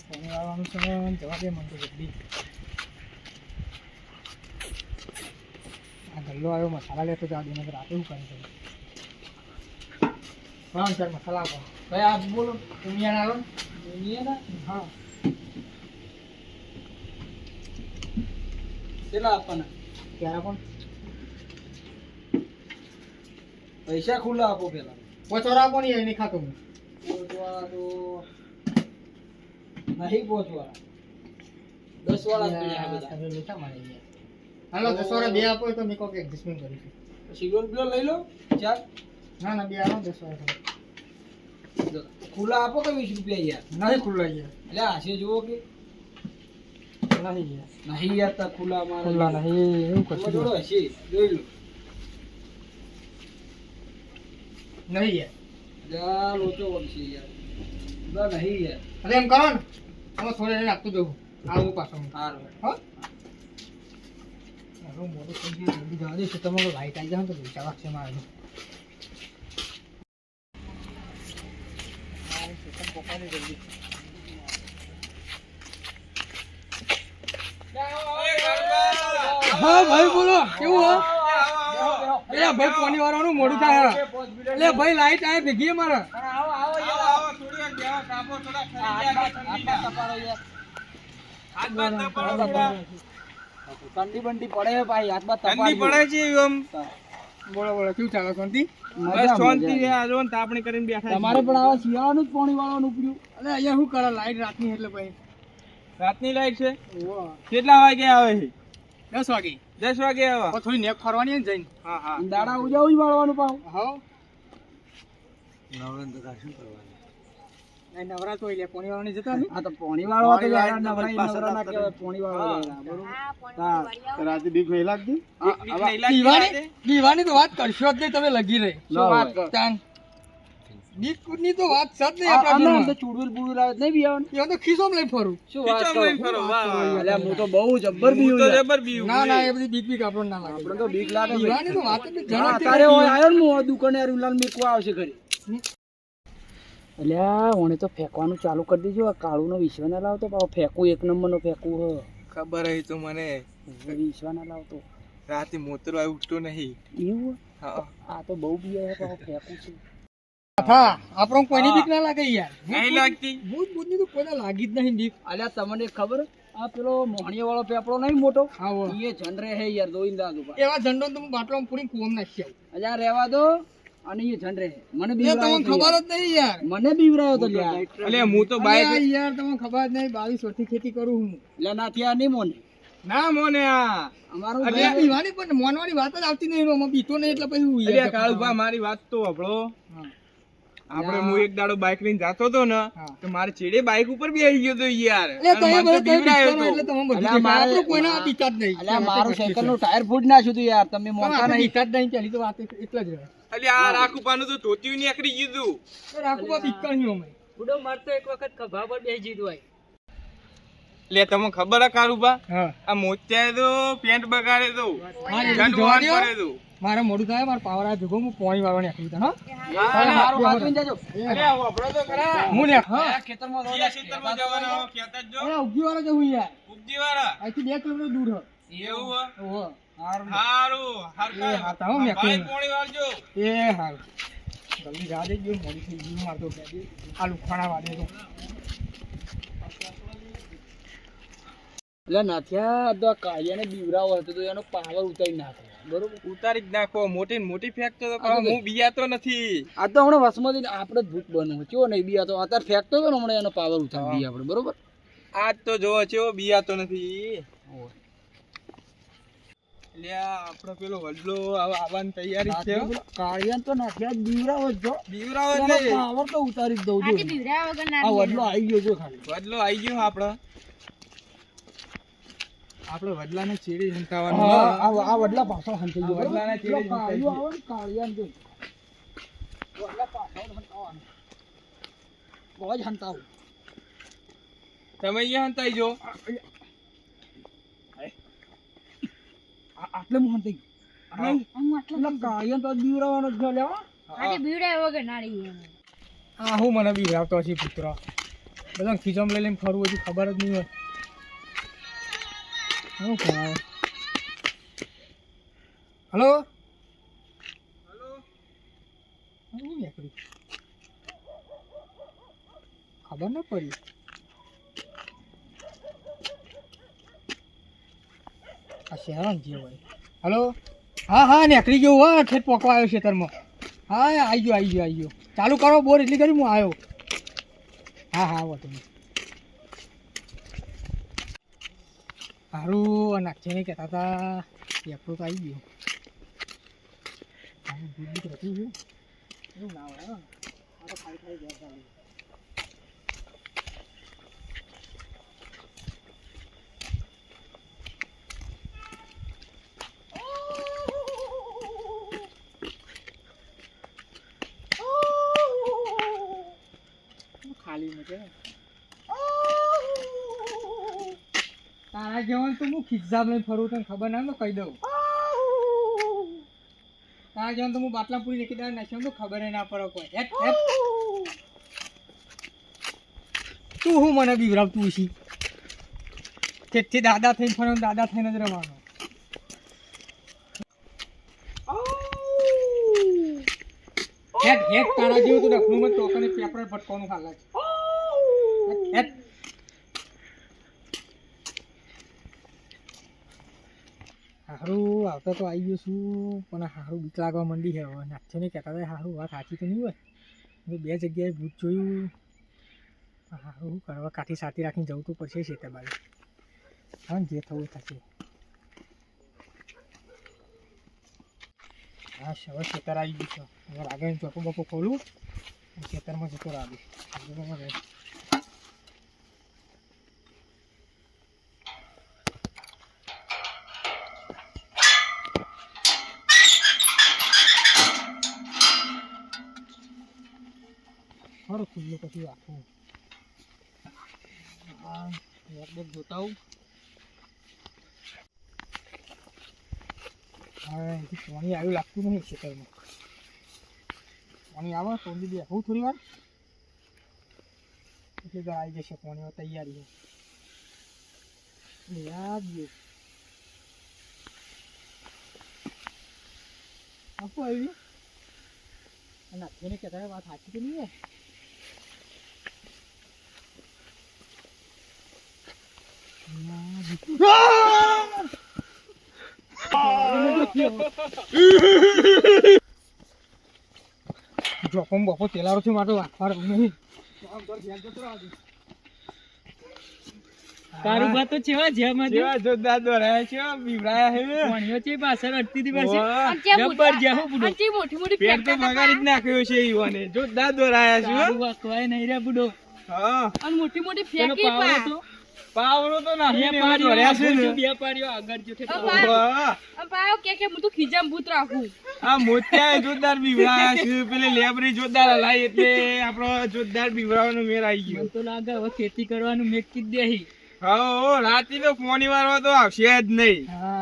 પાણી વાળવાનું છે જવા દે મને જલ્દી આ ગલ્લો આવ્યો મસાલા લેતો જવા દે નકર રાતે શું કરી શકું હા સર મસાલા આપો ભાઈ આ બોલો દુનિયાના આવ્યો દુનિયાના હા કેટલા આપવાના ક્યારે પણ પૈસા ખુલ્લા આપો પેલા. પચોરા આપો નહીં એની ખાતો હું. તો નહીં પહોંચવા દસ વાળા જ બધા. તમે લેતા મારે યાર. હાલો દસ વાળા બે આપો તો મેં કોક એડજસ્ટમેન્ટ કરીશું સિલ્વર બ્લો લઈ લો ચાર. ના ના બે આવો દસ વાળા ખુલ્લા આપો કે વીસ રૂપિયા યાર? નહીં ખુલ્લા યાર. એટલે આશે જુઓ કે. નહીં યાર. નહીં યાર તા ખુલ્લા મારા. ખુલ્લા નહીં એવું કશું જોડો હશે જોઈ લો. નહીં યાર. જા લોચો વળશે યાર. નહીં યાર. અરે એમ કરો ને. તમે થોડે આપતું જવું આવું પાછો. સારું. હો? મારું મોડું થઈ ગયું જલ્દી જવા દઈશું. તમારો લાઈટ આવી જાય તો પૈસા વાગશે મારે. જલ્દી. હા ભાઈ બોલો. કેવું હો? એટલે ભાઈ પાણી વાળવાનું મોડું થાય. એટલે ભાઈ લાઈટ આવે ભેગી મારે. ઠંડી બંડી પડે ભાઈ હાથમાં ઠંડી પડે છે એમ. બોલો બોલો કેવું ચાલે શાંતિ? બસ શાંતિ છે આ જો તાપણી કરીને બેઠા તમારે પણ આવા શિયાળાનું જ પાણી વાળવાનું ઉપર્યું અરે અહીંયા શું કરે? લાઈટ રાતની એટલે ભાઈ. રાતની લાઈટ છે? કેટલા વાગે આવે છે? દસ વાગે. દસ વાગે આવે. હવે થોડી નેક ફરવાની ને જઈને. હા હા. દાડા ઉજાવું જ વાળવાનું પાવ. હા નહીં નવરા તો એટલે પોણી વાળવાની જતા ને આ તો પાણી વાળવા તો યાર પાણી નવરા ના ના કહેવાય પાણી વાળવા બરોબર. રાતે બીક નહીં લાગતી? દીવાની દીવાની તો વાત કરશો જ નહીં તમે લગી રહી. શું વાત કરો? તાન? તો વાત સદ નહીં આ- આમને આમ આપણા તો ચૂડવેલ બુડવેલ આવે નહીં બીવાનું એ તો ખિસ્સોમાં લઈને ફરું. શું વાત કરો ફરો, વાહ, વાહ. હું તો બહુ જબ્બર હું તો યાર. જબર ના ના એ બધી બીક બીક આપણને ના લાગે. આપણે તો બીક લાગે ભાઈ. તો વાત જ નહીં. તારે આયો ને હું દુકાને રૂલાલ મેકવા આવશે ઘરે. અલ્યા ઓણે તો ફેંકવાનું ચાલુ કરી દીધું. આ કાળુનો વિશ્વ ના લાવતો પાછો ફેંકું એક નંબરનો ફેંકું હ. ખબર હે તો મને? વિશ્વ ના લાવતો. રાતે મોતરો ઉઠતો નહીં. એવું હા? આ તો બહુ બી પાછો ફેંકું છે. હા આપણો કોઈની બીક ના લાગે યાર. નહીં લાગતી. ભૂત ભૂત તો કોઈને લાગી જ નહીં બીક. અલ્યા તમને ખબર? આ પેલો મોહણીયા વાળો પેપડો નહીં મોટો? હા હો. એ જનરે હે યાર દોઈંદા દાદુ એવા જંડો તો હું બાટલો પૂરી કુવામાં નાખી આવું. અલ્યા રહેવા દો. અને એ જનરે મને તમને ખબર. જ નહીં યાર. મને બીવરાયો તો યાર. એટલે હું તો બાઈક યાર તમને ખબર જ નહીં બાવીસ વર્ષથી ખેતી કરું હું. એટલે ના થયા નહીં મોને. ના મોને આ. અમારું અલ્યા પણ મોનવાની વાત જ આવતી નહીં પીતો નહીં એટલે પછી હું યાર કાળુભા મારી વાત તો હભળો હા. આપણે હું એક દાડો બાઇક લઈને જાતો હતો ને તો મારે ચેડે બાઈક ઉપર બી આવી ગયો તો યાર. એટલે. મારે- આપણું કોઈના પીતા જ નહીં. અલ્યા મારું સાયકલનું ટાયર ફૂટ ના સુધી યાર. તમે મોટા નહીં. જ નહીં ચાલી તો વાત એટલા જ રહે. અલ્યા આ રાખુપાનું તો ધોતિયું નીકળી ગયું પીતા નહીં અમે. બુડો મારતો એક વખત ખભા પર બેસી જીધું હોય. લે તમને ખબર આ કારુબા આ મોત્યાએ તો પેન્ટ બગાડે તો. પડે તો. મારે મોડું થાય મારે પાવર આ ભેગો હું પોણી વાળવાની આખી હા. હા, મારું હાથવીને જજો. અરે આ વાપરો તો ખરા. હું ને હા. ખેતરમાં જવાનો ક્ષેત્રમાં જવાના. ખેતર જો. અરે ઉગી વાળા જવું યાર. ઉપજી વાળા અહીંથી બે કિલોમીટર દૂર હ એવું હ ઓહો. હારું એ હા, હું હારું પોણી વાળજો. એ હારું. જલ્દી જા દેજો મોડી થઈ ગયું મારતો આ લુખાણા વાળે તો. એટલે નાથિયા તો કાળિયાને બીવરાવો હતો તો એનો પાવર ઉતારી નાખો. બરોબર? ઉતારી જ નાખો. મોટી મોટી ફેંકતો તો તો હું બીયાતો નથી. આ તો હમણાં વસમાંથી આપણે ભૂત બનવું. ચો નહીં બી તો અત્યારે ફેંકતો હતો ને હમણાં એનો પાવર ઉતારી દઈએ આપણે. બરોબર? આજ તો જોવો ચેવો બીયાતો નથી. એટલે આપણો પેલો વડલો આવવાની તૈયારી છે કાળિયા તો નાથિયા બીવરાવો જ બીવરાવો જ પાવર તો ઉતારી દઉં છું આ વડલો આવી ગયો છે ખાલી. વડલો આવી ગયો આપણો આપણે વડલાને ચીડી હંતાવાનું આ આ વડલા પાછળ હંતાઈ ગયો. વડલાને ચીડી હંતાઈ કાળિયો આવે ને કાળિયાને વડલા પાછો હંતાવાનું. બહુ જ હંતાવું. તમે અહીંયા હંતાઈ જો આ- આટલે મોહન થઈ ગયો. એટલે તો બીવરાવાનો જ છે લ્યા, હો. આ હું મને બી આવતો પુત્ર. બધા ખીચમ લઈ લઈને ફરવું હજુ ખબર જ નહીં હોય. શું કરાવે હલો ખબર ન પડી. આ શહેરાન જે હોય. હલો? હા હા, નીકળી ગયો. હા ખેત પોકવા આવ્યો ખેતરમાં હા આવી ગયો આવી ગયો આવી ગયો. ચાલુ કરો, બોર એટલી કરી હું આવ્યો. હા હા, આવો તમે. સારું નાખશે નહીં કહેતા હતા પેપરો તો આવી ગયો. દૂધ દૂધ રચી ગયું. એવું ના હોય. તો ખાલી ખાલી ગેસ ચાલુ ખાલી મૂકે તારા જેવાનું તો હું ખિસ્સા લઈને ફરું, તને ખબર ના કહી દઉં. તારા જેવાનું તો હું બાટલા પૂરી નાખી દઉં નાખ્યો તો ખબર ના પડે કોઈ. તું હું મને બીવરાવતું છી તેથી દાદા થઈને ફરો દાદા થઈને જ રહેવાનો હેટ હેટ, તારા જેવું તો ડખલું મત ટોકને પેપર ફટકવાનું હાલ છે. હારું આવતા તો આવી ગયો છું, પણ હારું બીક લાગવા માંડી છે. હવે નાખ્યો નહીં કહેતા હતા હારું વાત સાચી તો નહીં હોય? બે જગ્યાએ ભૂત જોયું. હારું કરવા કાઠી સાથી રાખીને જવું તો પડશે છે બાજુ હા, જે થવું થશે. હા, હવે ખેતર આવી ગયું છે. હવે આગળ ચોખ્ખું બપો ખોલું. ખેતરમાં જતો રાડું હા એક બેગ જોતા હા અહીંથી પાણી આવ્યું લાગતું નહીં ખેતરમાં. પાણી આવે તો બી બેહું થોડી વાર. તો આવી જશે પાણી તૈયારી છે. યાદ આપું આવી. અને અત્યારે કહેતા વાત સાચી તો નહીં? જોખમ બપો તેલારો છે માટે વાખવાર નહીં તારું બા તો ચેવા જેમ જ જેવા જોરદાર દોરાયા છે બીવરાયા હે. વણ્યો છે પાછળ અડતી દી પાછી? ઓહ, જબ્બર જેવો બુડો? મોટી મોટી પેટ તો બગાડી જ નાખ્યો છે ઈવાને. જોરદાર દોરાયા છે હો. તારું વાકવાય નહીં રે બુડો. હા. અને મોટી મોટી ફેંકી પા. પાવરો તો બે પાડીઓ દોર્યા ને બે પાડીઓ આગળ જો ઠેઠ અપા. પાવડો. વાહ. અને પાયો કે કે હું તો ખીજામ ભૂત રાખું આ મોતિયા જોરદાર બીવરાયા છે પેલી લેબરી જોરદાર હલાઈ એટલે આપણો જોરદાર બીવરાવાનો મેર આવી ગયો તો લાગે હવે ખેતી કરવાનું મેં કીધું દેહી હા રાતી તો ફોની વારવા તો આવશે જ નહીં હા